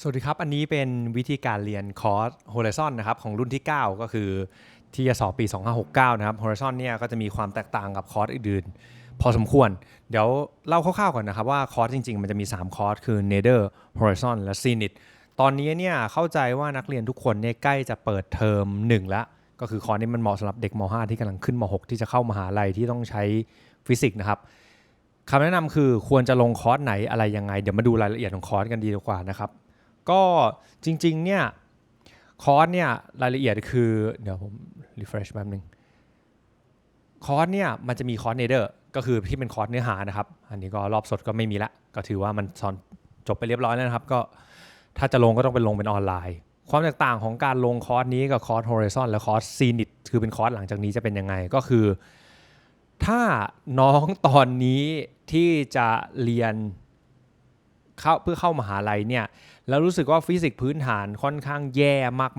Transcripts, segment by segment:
สวัสดีครับ อันนี้เป็นวิธีการเรียนคอร์ส Horizon นะครับของรุ่นที่ 9 ก็คือที่จะสอบปี 2569 นะครับ Horizon เนี่ยก็จะมีความแตกต่างกับคอร์สอื่นๆ พอสมควร เดี๋ยวเล่าคร่าวๆก่อนนะครับว่าคอร์สจริงๆ มันจะมี 3 คอร์ส คือ Nether Horizon และ Zenith ตอนนี้เนี่ยเข้าใจว่านักเรียนทุกคนเนี่ยใกล้จะเปิดเทอม1แล้ว ก็คือคอร์สนี้มันเหมาะสำหรับเด็กม .5 ที่กำลังขึ้นม .6 ที่จะเข้ามหาลัยที่ต้องใช้ฟิสิกส์นะครับคำแนะนำคือควรจะลงคอร์สไหนอะไรยังไง เดี๋ยวมาดูรายละเอียดของคอร์สกันดีกว่านะครับ ก็จริง ๆ เนี่ย คอร์สเนี่ยรายละเอียดคือ เดี๋ยวผม refresh แป๊บนึงคอร์สเนี่ยมันจะมีคอร์สเนเดอร์ก็คือที่เป็นคอร์สเนื้อหานะครับ อันนี้ก็รอบสดก็ไม่มีละ ก็ถือว่ามันสอนจบไปเรียบร้อยแล้วนะครับ ก็ถ้าจะลงก็ต้องเป็นลงเป็นออนไลน์ ความแตกต่างของการลงคอร์สนี้กับคอร์ส Horizon และคอร์ส c n i t คือเป็นคอร์สหลังจากนี้จะเป็นยังไงก็คือ ถ้าน้องตอนนี้ที่จะเรียน เข้าเพื่อเข้ามหาลัยเนี่ยแล้วรู้สึกว่าฟิสิกส์พื้นฐานค่อนข้างแย่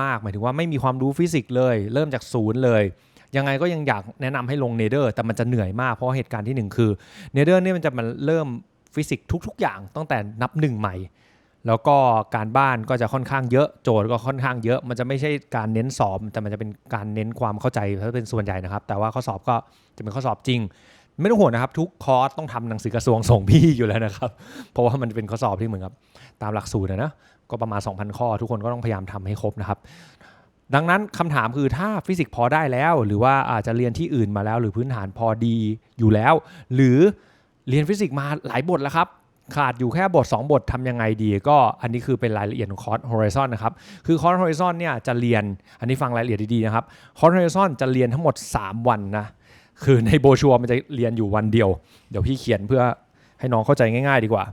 มากๆ หมายถึงว่าไม่มีความรู้ฟิสิกส์เลย เริ่มจากศูนย์เลย ยังไงก็ยังอยากแนะนำให้ลงเนเดอร์แต่มันจะเหนื่อยมากเพราะเหตุการณ์ที่หนึ่งคือเนเดอร์เนี่ยมันจะมันเริ่มฟิสิกส์ทุก ๆ อย่างตั้งแต่นับหนึ่งใหม่ แล้วก็การบ้านก็จะค่อนข้างเยอะโจทย์ก็ค่อนข้างเยอะ มันจะไม่ใช่การเน้นสอบแต่มันจะเป็นการเน้นความเข้าใจถ้าเป็นส่วนใหญ่นะครับ แต่ว่าข้อสอบก็จะเป็นข้อสอบจริง ไม่ต้องห่วงนะครับ ทุกคอร์สต้องทำหนังสือกระทรวงส่งพี่อยู่แล้วนะครับ เพราะว่ามันเป็นข้อสอบที่เหมือนกับตามหลักสูตรนะนะก็ประมาณ 2,000 ข้อ ทุกคนก็ต้องพยายามทำให้ครบนะครับ ดังนั้นคำถามคือถ้าฟิสิกส์พอได้แล้ว หรือว่าอาจจะเรียนที่อื่นมาแล้ว หรือพื้นฐานพอดีอยู่แล้ว หรือเรียนฟิสิกส์มาหลายบทแล้วครับขาดอยู่แค่บท 2 บททำยังไงดี ก็อันนี้คือเป็นรายละเอียดของคอร์ส Horizon นะครับ คือคอร์ส Horizon เนี่ยจะเรียนอันนี้ฟังรายละเอียดดีๆนะครับคอร์ส Horizon จะเรียนทั้งหมด 3 วันนะ คือในโบชัวร์มันจะเรียนอยู่วันเดียว เดี๋ยวพี่เขียนเพื่อให้น้องเข้าใจง่ายๆดีกว่า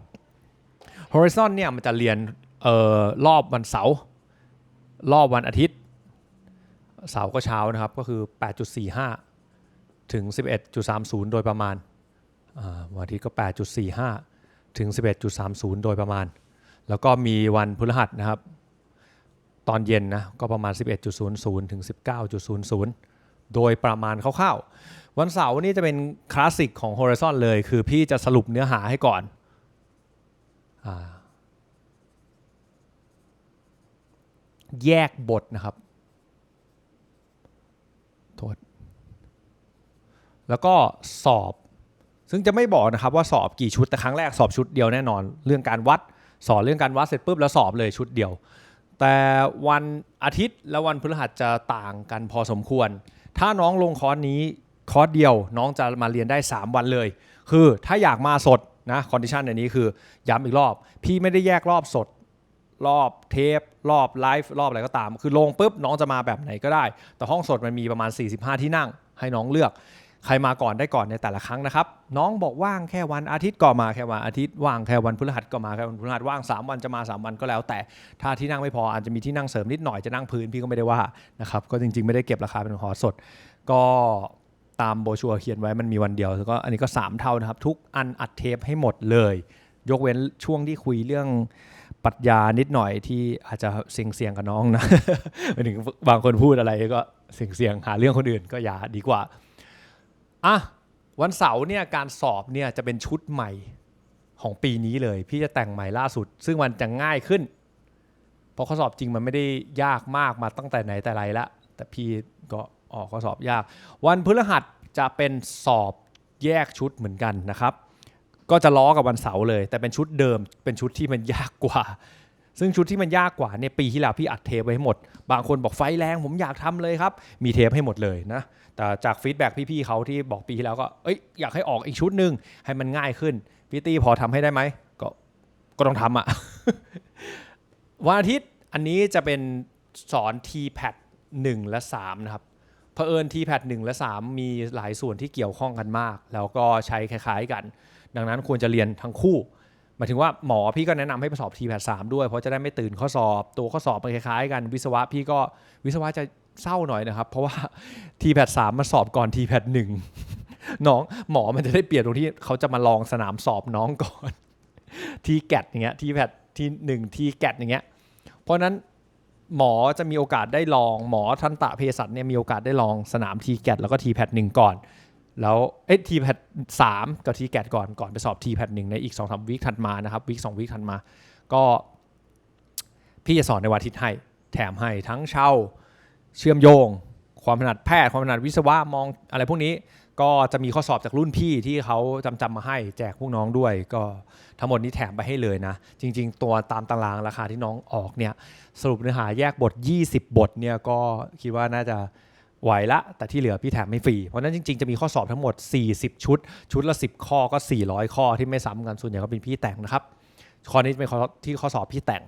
Horizon เนี่ยมันจะเรียนเอ่อรอบวันเสาร์รอบวันอาทิตย์ เสาร์ก็เช้านะครับ ก็คือ 8.45 ถึง 11.30 โดยประมาณวันอาทิตย์ก็ 8.45 ถึง 11.30 โดยประมาณ แล้วก็มีวันพฤหัสนะครับ ตอนเย็นนะ ก็ประมาณ 11.00 ถึง 19.00 โดยประมาณคร่าวๆ วันเสาร์นี่จะเป็นคลาสสิกของ Horizon เลย คือพี่จะสรุปเนื้อหาให้ก่อนอแยกบทนะครับโทษแล้วก็สอบ ซึ่งจะไม่บอกนะครับว่าสอบกี่ชุดแต่ครั้งแรกสอบชุดเดียวแน่นอน เรื่องการวัดสอนเรื่องการวัดเสร็จปุ๊บแล้วสอบเลยชุดเดียว แต่วันอาทิตย์และวันพฤหัสจะต่างกันพอสมควร ถ้าน้องลงคอร์สนี้คอร์สเดียวน้องจะมาเรียนได้ 3 วันเลย คือถ้าอยากมาสดนะคอนดิชันในนี้คือย้ำอีกรอบ พี่ไม่ได้แยกรอบสด รอบเทป รอบไลฟ์รอบอะไรก็ตาม คือลงปุ๊บน้องจะมาแบบไหนก็ได้ แต่ห้องสดมันมีประมาณ 45 ที่นั่งให้น้องเลือก ใครมาก่อนได้ก่อนในแต่ละครั้งนะครับ น้องบอกว่างแค่วันอาทิตย์ก็มาแค่วันอาทิตย์ว่างแค่วันพฤหัสก็มาแค่วันพฤหัสว่าง 3 วันจะมา 3 วันก็แล้ว แต่ถ้าที่นั่งไม่พออาจจะมีที่นั่งเสริมนิดหน่อยจะนั่งพื้นพี่ก็ไม่ได้ว่านะครับก็จริงๆ ไม่ได้เก็บราคาเป็นหอสด ก็ตามโบชัวเขียนไว้มันมีวันเดียวแล้วก็อันนี้ก็ 3 เท่านะครับ ทุกอันอัดเทปให้หมดเลย ยกเว้นช่วงที่คุยเรื่องปรัชญานิดหน่อยที่อาจจะเสี่ยงๆกับน้องนะหมายถึงบางคนพูดอะไรก็เสี่ยงๆหาเรื่องคนอื่นก็อย่าดีกว่า อะวันเสาร์เนี่ยการสอบเนี่ยจะเป็นชุดใหม่ของปีนี้เลย พี่จะแต่งใหม่ล่าสุด ซึ่งมันจะง่ายขึ้น เพราะข้อสอบจริงมันไม่ได้ยากมากมาตั้งแต่ไหนแต่ไรละแต่พี่ก็ออกข้อสอบยาก วันพฤหัสจะเป็นสอบแยกชุดเหมือนกันนะครับ ก็จะล้อกับวันเสาร์เลย แต่เป็นชุดเดิมเป็นชุดที่มันยากกว่า ซึ่งชุดที่มันยากกว่าเนี่ยปีที่แล้วพี่อัดเทปไว้ให้หมด บางคนบอกไฟแรงผมอยากทำเลยครับ มีเทปให้หมดเลยนะ แต่จากฟีดแบ็กพี่ๆเขาที่บอกปีที่แล้วก็เอ้ยอยากให้ออกอีกชุดหนึ่งให้มันง่ายขึ้นพี่ตี้พอทำให้ได้ไหมก็ก็ต้องทำอะวันอาทิตย์อันนี้จะเป็นสอน TPAT 1และ 3 นะครับเผอิญ TPAT 1และ 3 มีหลายส่วนที่เกี่ยวข้องกันมาก แล้วก็ใช้คล้ายๆกัน ดังนั้นควรจะเรียนทั้งคู่ หมายถึงว่าหมอพี่ก็แนะนำให้ไปสอบ TPAT 3ด้วย เพราะจะได้ไม่ตื่นข้อสอบตัวข้อสอบมันคล้ายๆกันวิศวะพี่ก็วิศวะจะเศร้าหน่อยนะครับ เพราะว่า TPAT 3มมาสอบก่อน TPAT 1น้องหมอมันจะได้เปลี่ยนตรงที่เขาจะมาลองสนามสอบน้องก่อนทีแกตอย่างเงี้ย TPAT ที่หนึ่งทีแกตอย่างเงี้ยเพราะนั้นหมอจะมีโอกาสได้ลองหมอทันตะเภสัชเนี่ยมีโอกาสได้ลองสนามทีแกตแล้วก็ทีแพดหนึ่งก่อน แล้วเอ้ทีแพดสามกับทีแกตก่อนก่อนไปสอบทีแพดหนึ่งในอีกสองสามวิคถัดมานะครับวิคสองวิคถัดมา ก็พี่จะสอนในวันอาทิตย์ให้ แถมให้ทั้งเช่าเชื่อมโยง ความถนัดแพทย์ความถนัดวิศวะมองอะไรพวกนี้ก็จะมีข้อสอบจากรุ่นพี่ที่เขาจำจำมาให้แจกพวกน้องด้วย ก็ทั้งหมดนี้แถมไปให้เลยนะ จริง ๆ ตัวตามตารางราคาที่น้องออกเนี่ยสรุปเนื้อหาแยกบท 20 บทเนี่ยก็คิดว่าน่าจะ ไหวละ แต่ที่เหลือพี่แถมไม่ฟรี เพราะนั้นจริงๆ จะมีข้อสอบทั้งหมด 40 ชุด ชุดละ 10 ข้อก็ 400 ข้อที่ไม่ซ้ำกันส่วนใหญ่ก็เป็นพี่แต่งนะครับข้อนี้เป็นข้อที่ข้อสอบพี่แต่ง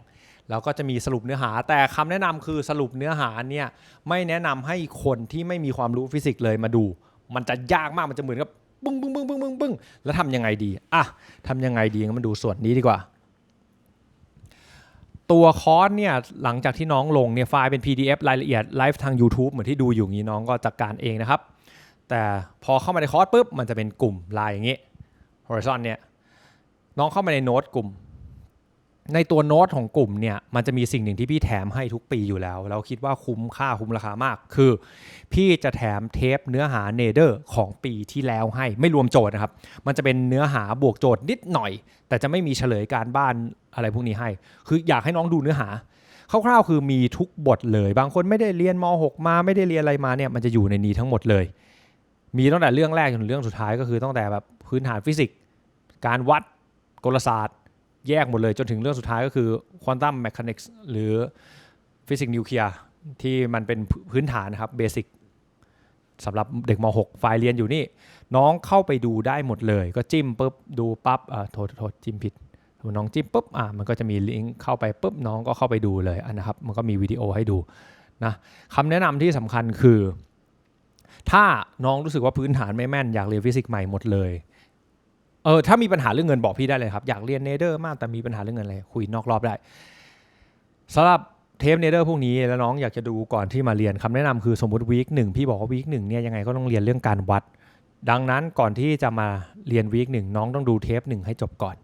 แล้วก็จะมีสรุปเนื้อหา แต่คำแนะนำคือสรุปเนื้อหาเนี่ยไม่แนะนำให้คนที่ไม่มีความรู้ฟิสิกส์เลยมาดู มันจะยากมากมันจะเหมือนกับปึ้งปึ้งปึ้งปึ้งปึ้งปึ้งแล้วทำยังไงดีอะทำยังไงดีงั้นมาดูส่วนนี้ดีกว่า ตัวคอร์สเนี่ยหลังจากที่น้องลงเนี่ยไฟล์เป็น PDF รายละเอียดไลฟ์ทาง YouTube เหมือนที่ดูอยู่นี้น้องก็จัดการเองนะครับ แต่พอเข้ามาในคอร์สปุ๊บมันจะเป็นกลุ่มไลน์อย่างนี้ Horizon เนี่ยน้องเข้ามาในโน้ตกลุ่ม ในตัวโน้ตของกลุ่มเนี่ยมันจะมีสิ่งหนึ่งที่พี่แถมให้ทุกปีอยู่แล้ว เราคิดว่าคุ้มค่าคุ้มราคามาก คือ พี่จะแถมเทปเนื้อหาเนเดอร์ของปีที่แล้วให้ไม่รวมโจทย์นะครับ มันจะเป็นเนื้อหาบวกโจทย์นิดหน่อย แต่จะไม่มีเฉลยการบ้านอะไรพวกนี้ให้ คืออยากให้น้องดูเนื้อหาคร่าวๆคือมีทุกบทเลย บางคนไม่ได้เรียนม .6 มาไม่ได้เรียนอะไรมาเนี่ยมันจะอยู่ในนี้ทั้งหมดเลย มีตั้งแต่เรื่องแรกจนเรื่องสุดท้ายก็คือตั้งแต่แบบพื้นฐานฟิสิกส์การวัดกลศาสตร์ แยกหมดเลยจนถึงเรื่องสุดท้ายก็คือควอนตัมแมชานิกส์หรือฟิสิกส์นิวเคลียร์ที่มันเป็นพื้นฐานนะครับเบสิกสำหรับเด็กม .6 ไฟล์เรียนอยู่นี่ น้องเข้าไปดูได้หมดเลย ก็จิ้มปุ๊บดูปั๊บอ่าโทษโทษจิ้มผิดน้องจิ้มปุ๊บอะมันก็จะมีลิงก์เข้าไปปุ๊บน้องก็เข้าไปดูเลยอันนะครับ มันก็มีวิดีโอให้ดูนะคำแนะนำที่สำคัญคือ ถ้าน้องรู้สึกว่าพื้นฐานไม่แม่นอยากเรียนฟิสิกส์ใหม่หมดเลย เออถ้ามีปัญหาเรื่องเงินบอกพี่ได้เลยครับ อยากเรียนเนเดอร์มากแต่มีปัญหาเรื่องเงินอะไรคุยนอกรอบได้สำหรับเทปเนเดอร์พวกนี้แล้วน้องอยากจะดูก่อนที่มาเรียนคำแนะนำคือสมมติวีคหนึ่งพี่บอกว่าวีคหนึ่งเนี่ยยังไงก็ต้องเรียนเรื่องการวัด ดังนั้นก่อนที่จะมาเรียนวีคหนึ่งน้องต้องดูเทปหนึ่งให้จบก่อน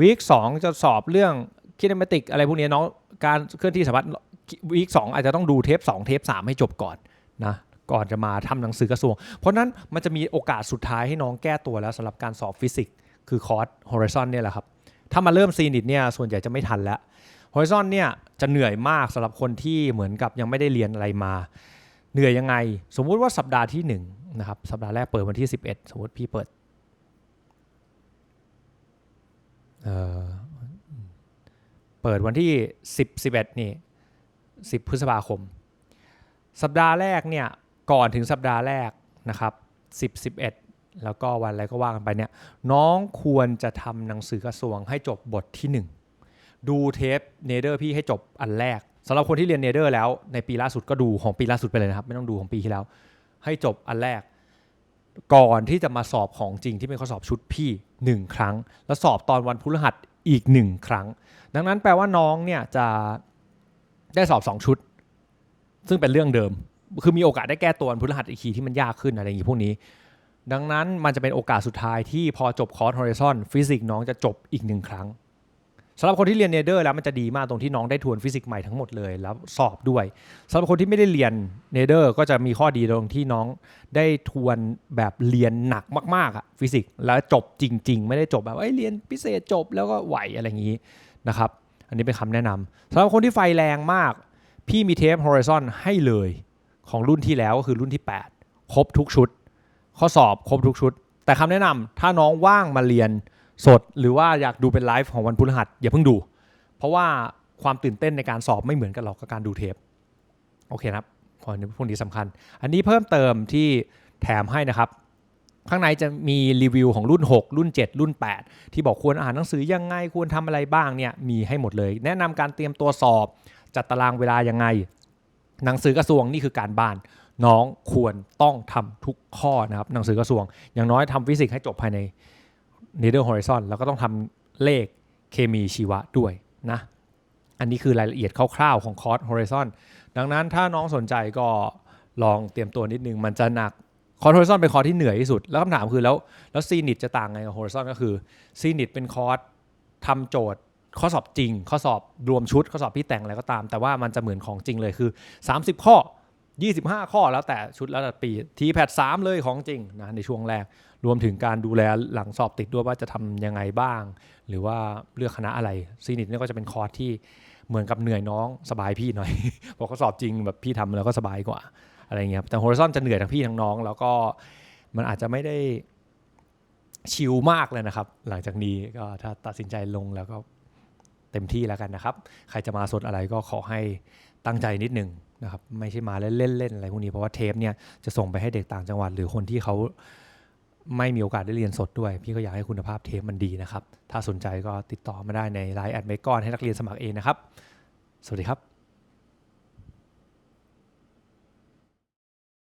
วีคสองจะสอบเรื่องคินเมติกอะไรพวกนี้น้องการเคลื่อนที่สามารถวีคสองอาจจะต้องดูเทปสองเทปสามให้จบก่อนนะ ก่อนจะมาทำหนังสือกระทรวง เพราะนั้นมันจะมีโอกาสสุดท้ายให้น้องแก้ตัวแล้วสำหรับการสอบฟิสิกส์คือคอร์ส Horizon เนี่ยแหละครับ ถ้ามาเริ่มซีนิตเนี่ยส่วนใหญ่จะไม่ทันแล้ว Horizon เนี่ยจะเหนื่อยมากสำหรับคนที่เหมือนกับยังไม่ได้เรียนอะไรมา เหนื่อยยังไง สมมุติว่าสัปดาห์ที่1นงนะครับสัปดาห์แรกเปิดวันที่ 11 สมมติพี่เปิดเออเปิดวันที่ 10 11นี่10 พฤษภาคม สัปดาห์แรกเนี่ย ก่อนถึงสัปดาห์แรกนะครับ10 11 แล้วก็วันอะไรก็ว่ากันไปเนี่ยน้องควรจะทำหนังสือกระทรวงให้จบบทที่ 1 ดูเทปเนเดอร์พี่ให้จบอันแรกสำหรับคนที่เรียนเนเดอร์แล้วในปีล่าสุดก็ดูของปีล่าสุดไปเลยนะครับ ไม่ต้องดูของปีที่แล้ว ให้จบอันแรก ก่อนที่จะมาสอบของจริงที่เป็นข้อสอบชุดพี่ 1 ครั้ง แล้วสอบตอนวันพฤหัสอีก 1 ครั้ง ดังนั้นแปลว่าน้องเนี่ยจะได้สอบ 2 ชุด ซึ่งเป็นเรื่องเดิม คือมีโอกาสได้แก้ตัววันพฤหัสอีกทีที่มันยากขึ้นอะไรอย่างนี้พวกนี้ ดังนั้นมันจะเป็นโอกาสสุดท้ายที่พอจบคอร์ส Horizon ฟิสิกส์น้องจะจบอีกหนึ่งครั้งสำหรับคนที่เรียนเนเดอร์แล้วมันจะดีมากตรงที่น้องได้ทวนฟิสิกส์ใหม่ทั้งหมดเลยแล้วสอบด้วยสำหรับคนที่ไม่ได้เรียนเนเดอร์ก็จะมีข้อดีตรงที่น้องได้ทวนแบบเรียนหนักมากๆอะฟิสิกส์แล้วจบจริง ๆ ไม่ได้จบแบบเอ้ยเรียนพิเศษจบแล้วก็ไหวอะไรอย่างนี้นะครับ อันนี้เป็นคำแนะนำสำหรับคนที่ไฟแรงมาก พี่มีเทป Horizon ให้เลย ของรุ่นที่แล้วก็คือรุ่นที่ 8 ครบทุกชุด ข้อสอบครบทุกชุด แต่คำแนะนำถ้าน้องว่างมาเรียนสด หรือว่าอยากดูเป็นไลฟ์ของวันพฤหัสอย่าเพิ่งดู เพราะว่าความตื่นเต้นในการสอบไม่เหมือนกันหรอกกับการดูเทปโอเคนะครับพอนี้พวกนี้สำคัญ อันนี้เพิ่มเติมที่แถมให้นะครับ ข้างในจะมีรีวิวของรุ่น 6 รุ่น 7 รุ่น 8 ที่บอกควรอ่านหนังสือยังไงควรทำอะไรบ้างเนี่ยมีให้หมดเลย แนะนำการเตรียมตัวสอบ จัดตารางเวลายังไง หนังสือกระทรวงนี่คือการบ้านน้องควรต้องทำทุกข้อนะครับหนังสือกระทรวง อย่างน้อยทำฟิสิกส์ให้จบภายใน n e t h e r Horizon แล้วก็ต้องทำเลขเคมีชีวะด้วยนะอันนี้คือรายละเอียดคร่าวๆของคอร์ส Horizon ดังนั้นถ้าน้องสนใจก็ลองเตรียมตัวนิดนึง มันจะหนักคอร์ส Horizon เป็นคอร์สที่เหนื่อยที่สุด แล้วคำถามคือแล้วแล้วซีนิตจะต่างไงกับ Horizon ก็คือซีนิตเป็นคอร์สทำโจทย์ ข้อสอบจริง ข้อสอบรวมชุด ข้อสอบพี่แต่งอะไรก็ตาม แต่ว่ามันจะเหมือนของจริงเลยคือ 30 ข้อ 25 ข้อแล้วแต่ชุดแล้วแต่ปีทีแพดสามเลยของจริงนะในช่วงแรกรวมถึงการดูแลหลังสอบติดด้วยว่าจะทำยังไงบ้าง หรือว่าเลือกคณะอะไรซีนิตเนี่ยก็จะเป็นคอร์สที่เหมือนกับเหนื่อยน้องสบายพี่หน่อยบอกเขาสอบจริงแบบพี่ทำแล้วก็สบายกว่าอะไรเงี้ยครับแต่ Horizon จะเหนื่อยทั้งพี่ทั้งน้อง แล้วก็มันอาจจะไม่ได้ชิลมากเลยนะครับ หลังจากนี้ก็ถ้าตัดสินใจลงแล้วก็ เต็มที่แล้วกันนะครับ ใครจะมาสดอะไรก็ขอให้ตั้งใจนิดหนึ่งนะครับไม่ใช่มาเล่นๆเล่นอะไรพวกนี้เพราะว่าเทปเนี่ยจะส่งไปให้เด็กต่างจังหวัด หรือคนที่เขาไม่มีโอกาสได้เรียนสดด้วย พี่ก็อยากให้คุณภาพเทปมันดีนะครับ ถ้าสนใจก็ติดต่อมาได้ในไลน์แอดเมกอนให้นักเรียนสมัครเองนะครับ สวัสดีครับ